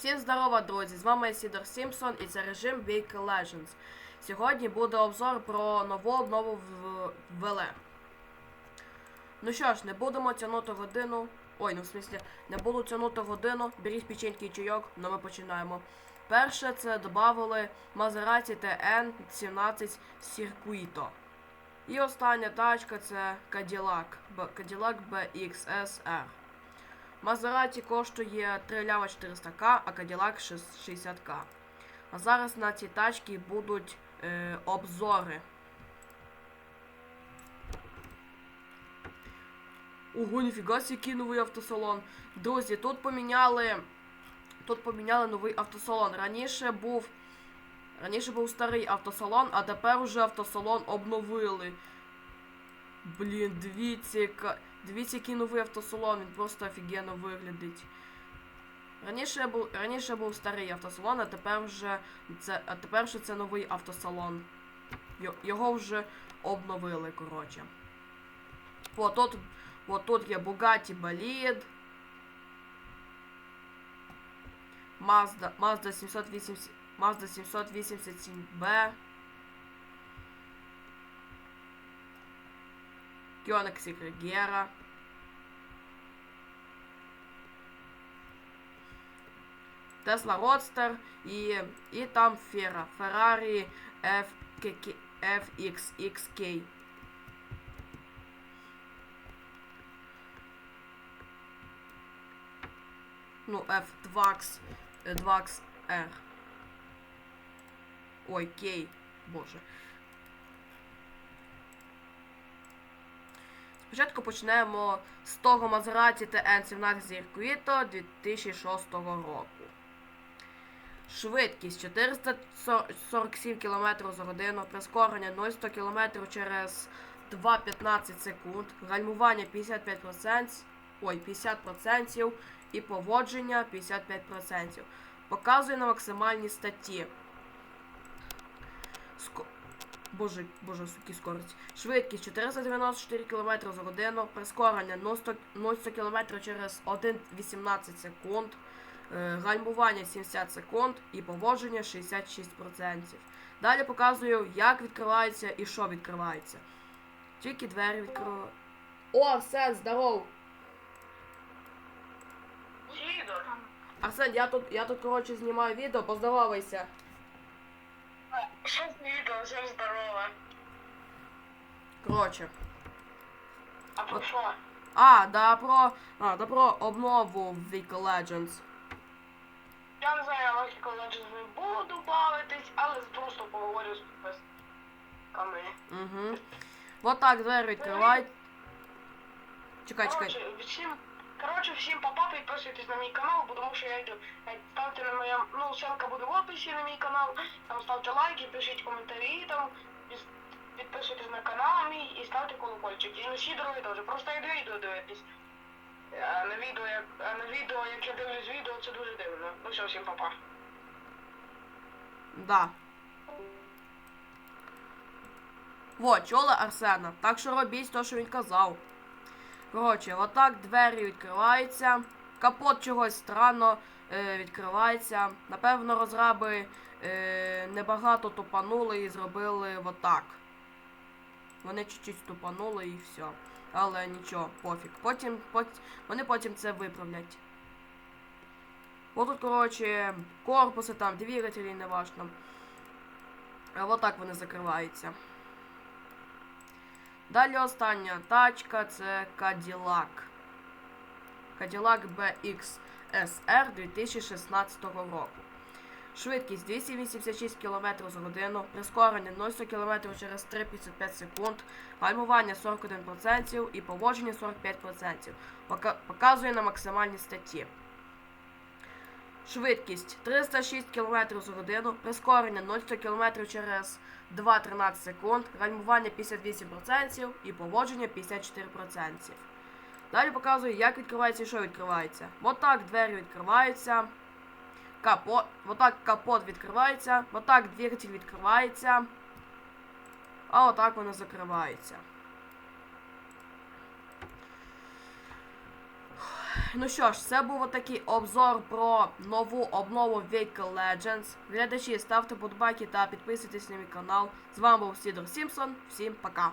Всім здорова, друзі! З вами Сідор Сімпсон і це режим Vehicle Legends. Сьогодні буде обзор про нову обнову в ВЛ. Ну що ж, не будемо тягнути годину. Ой, ну в смислі, не буду тягнути годину. Беріть печеньки і чайок, ну ми починаємо. Перше це додали Maserati TN 17 Circuito. І остання тачка це Cadillac, Cadillac BXSR. Мазераті коштує 3 лява 400к, а Cadillac 60к. А зараз на ці тачки будуть е, обзори. Ого, ніфіга сі, який новий автосалон. Друзі, тут поміняли. Тут поміняли новий автосалон. Раніше був. Раніше був старий автосалон, а тепер уже автосалон обновили. Блін, дивіться, яка. Дивіться, який новий автосалон, він просто офігенно виглядить. Раніше був, раніше був старий автосалон, а тепер вже це, а тепер вже це новий автосалон. Йо- Його вже обновили, коротше. О, тут, є Bugatti Bolid. Mazda, Mazda 780, Mazda 787B. Кіонексі Гера. Тесла Родстер і, і там Фера. Ferrari FKK, FXXK. Ну, F2X, 2XR. Ой, K. Боже. Спочатку почнемо з того Maserati TN17 Circuito 2006 року. Швидкість 447 км за годину, прискорення 0-100 км через 2,15 секунд, гальмування 55%, ой, 50% і поводження 55%. Показує на максимальній статті. Боже, боже, суки, скорость. Швидкість 494 км за годину, прискорення 0-100 0-100 км через 1,18 секунд, е, гальмування 70 секунд і поводження 66%. Далі показую, як відкривається і що відкривається. Тільки двері відкриваю. О, Арсен, здоров! Арсен, я тут, я тут, коротше, знімаю відео, поздоровайся. Всім здорово. Коротше. А про що? А, да про. А, да про обнову в Vehicle Legends. Я не знаю, я логіку Legends не буду бавитись, але просто поговорю з підписками. Угу. Вот так двері відкривають. Чекай, чекай. Коротше, всім, коротше, всім папа, підписуйтесь на мій канал, тому що я йду. Е, Ставте на моє, ну, ссылка буде в описі на мій канал, там ставте лайки, пишіть коментарі, там, підписуйтесь на канал мій і ставте колокольчик. І на Сідорові теж, просто йду відео дивитись. А на відео, як, а на відео, як я дивлюсь відео, це дуже дивно. Ну все, всім папа. Да. Во, чули Арсена. Так що робіть те, що він казав. Коротше, отак двері відкриваються. Капот чогось странно е, відкривається. Напевно, розраби е, небагато тупанули і зробили отак. Вони чуть-чуть тупанули і все. Але нічого, пофіг. Потім, потім, вони потім це виправлять. Отут, коротше, корпуси там, двигателі, не важно. А от так вони закриваються. Далі остання тачка це Cadillac. Cadillac BXSR 2016 року. Швидкість 286 км за годину, прискорення 0 км через 3,55 секунд, гальмування 41% і поводження 45%. Показує на максимальній статті. Швидкість 306 км за годину, прискорення 0 км через 2,13 секунд, гальмування 58% і поводження 54%. Далі показую, як відкривається і що відкривається. Отак двері відкриваються. Капот. Отак капот відкривається. Отак двигатель відкривається. А отак воно закривається. Ну що ж, це був такий обзор про нову обнову Vehicle Legends. Глядачі, ставте подбайки та підписуйтесь на мій канал. З вами був Сідор Сімпсон. Всім пока!